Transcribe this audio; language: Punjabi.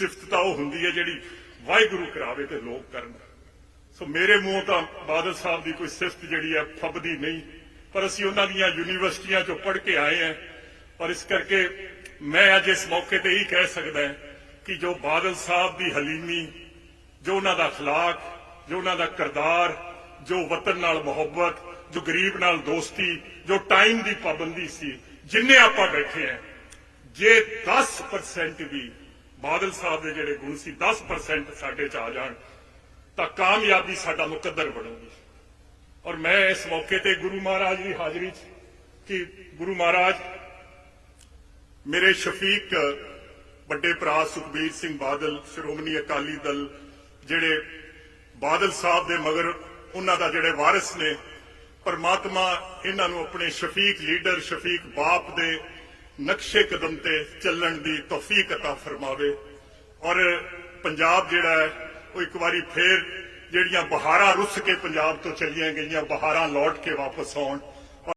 ਸਿਫਤ ਤਾਂ ਉਹ ਹੁੰਦੀ ਹੈ ਜਿਹੜੀ ਵਾਹਿਗੁਰੂ ਕਰਾਵੇ ਤੇ ਲੋਕ ਕਰਨ ਸੋ ਮੇਰੇ ਮੂੰਹੋਂ ਤਾਂ ਬਾਦਲ ਸਾਹਿਬ ਦੀ ਕੋਈ ਸਿਫਤ ਜਿਹੜੀ ਹੈ ਫੱਬਦੀ ਨਹੀਂ ਪਰ ਅਸੀਂ ਉਹਨਾਂ ਦੀਆਂ ਯੂਨੀਵਰਸਿਟੀਆਂ ਚੋਂ ਪੜ੍ਹ ਕੇ ਆਏ ਹਾਂ ਪਰ ਇਸ ਕਰਕੇ ਮੈਂ ਅੱਜ ਇਸ ਮੌਕੇ ਤੇ ਇਹ ਕਹਿ ਸਕਦਾ ਹਾਂ ਕਿ ਜੋ ਬਾਦਲ ਸਾਹਿਬ ਦੀ ਹਲੀਮੀ ਜੋ ਉਹਨਾਂ ਦਾ اخلاق ਜੋ ਉਹਨਾਂ ਦਾ ਕਰਦਾਰ ਜੋ ਵਤਨ ਨਾਲ ਮੁਹੱਬਤ ਜੋ ਗਰੀਬ ਨਾਲ ਦੋਸਤੀ ਜੋ ਟਾਈਮ ਦੀ ਪਾਬੰਦੀ ਸੀ ਜਿੰਨੇ ਆਪਾਂ ਬੈਠੇ ਆ ਜੇ 10% ਵੀ ਬਾਦਲ ਸਾਹਿਬ ਦੇ ਜਿਹੜੇ ਗੁਣ ਸੀ 10% ਸਾਡੇ ਚ ਆ ਜਾਣ, ਤਾਂ ਕਾਮਯਾਬੀ ਸਾਡਾ ਮੁਕੱਦਰ ਬਣੂਗੀ। ਔਰ ਮੈਂ ਇਸ ਮੌਕੇ ਤੇ ਗੁਰੂ ਮਹਾਰਾਜ ਦੀ ਹਾਜ਼ਰੀ 'ਚ ਕਿ ਗੁਰੂ ਮਹਾਰਾਜ, ਮੇਰੇ ਸ਼ਫੀਕ ਵੱਡੇ ਭਰਾ ਸੁਖਬੀਰ ਸਿੰਘ ਬਾਦਲ, ਸ਼੍ਰੋਮਣੀ ਅਕਾਲੀ ਦਲ ਜਿਹੜੇ ਬਾਦਲ ਸਾਹਿਬ ਦੇ ਮਗਰ ਉਹਨਾਂ ਦਾ ਜਿਹੜੇ ਵਾਰਿਸ ਨੇ, ਪਰਮਾਤਮਾ ਇਹਨਾਂ ਨੂੰ ਆਪਣੇ ਸ਼ਫੀਕ ਲੀਡਰ, ਸ਼ਫੀਕ ਬਾਪ ਦੇ ਨਕਸ਼ੇ ਕਦਮ ਤੇ ਚੱਲਣ ਦੀ ਤੌਫੀਕ عطا ਫਰਮਾਵੇ ਔਰ ਪੰਜਾਬ ਜਿਹੜਾ ਹੈ ਉਹ ਇੱਕ ਵਾਰੀ ਫੇਰ ਜਿਹੜੀਆਂ ਬਹਾਰਾਂ ਰੁੱਸ ਕੇ ਪੰਜਾਬ ਤੋਂ ਚਲੀਆਂ ਗਈਆਂ ਬਹਾਰਾਂ ਲੌਟ ਕੇ ਵਾਪਸ ਆਉਣ